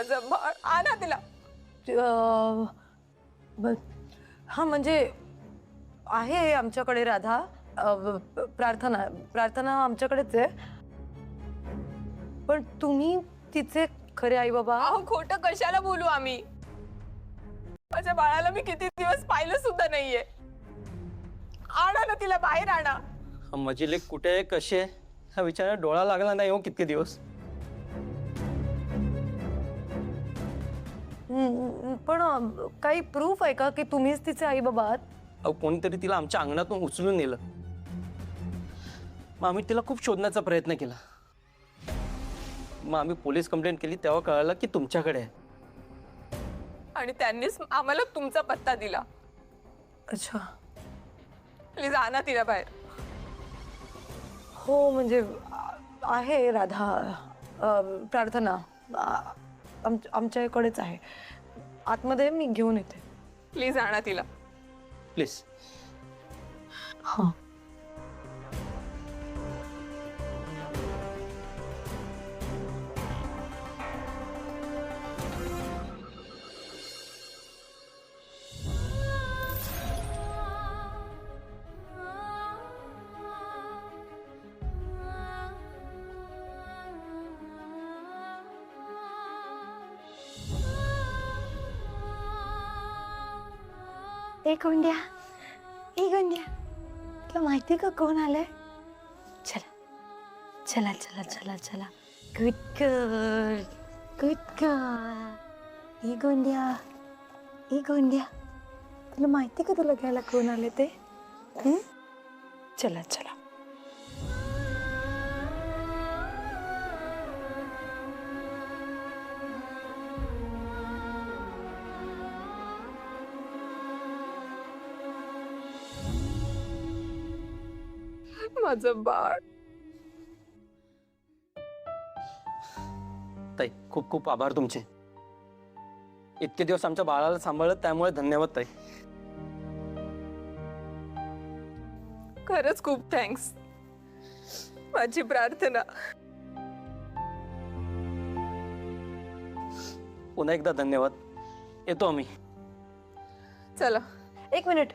माझं बाळ आणा तिला. हा म्हणजे आहे आमच्याकडे राधा. अं, प्रार्थना प्रार्थना आमच्याकडेच आहे. पण तुम्ही तिचे खरे आई बाबा अहो खोटं कशाला बोलू आम्ही? माझ्या बाळाला मी किती दिवस पाहिलं सुद्धा नाहीये. आणा ना तिला बाहेर आणा. माझी लेख कुठे आहे? कशी आहे? हा विचार डोळा लागला नाही हो कितके दिवस? पण काही प्रूफ आहे का की तुम्हीच तिचे आई बाबा आहात? अहो कोणीतरी तिला आमच्या अंगणातून उचलून नेलं. मग आम्ही तिला खूप शोधण्याचा प्रयत्न केला. मग आम्ही पोलीस कंप्लेंट केली तेव्हा कळालं की तुमच्याकडे आहे. आणि त्यांनीच आम्हाला तुमचा पत्ता दिला. अच्छा. प्लीज आणा तिला बाहेर. हो म्हणजे आ- आहे राधा. अं, प्रार्थना. आ- आम आमच्याकडेच आहे. आतमध्ये मी घेऊन येते. प्लीज आणा तिला. प्लीज. हां. ए गोंड्या ए गोंड्या तुला माहिती का कोण आलंय चला चला चला चला चला गुड गर्ल गुड गर्ल ए गोंड्या ए गोंड्या तुला माहिती का तुला घ्यायला कोण आले ते हं? चला चला माझं बाळ. ताई खूप खूप आभार तुमचे. इतके दिवस आमच्या बाळाला सांभाळत त्यामुळे धन्यवाद ताई. खरंच खूप थँक्स माझी प्रार्थना. पुन्हा एकदा धन्यवाद. येतो आम्ही. चला. एक मिनिट.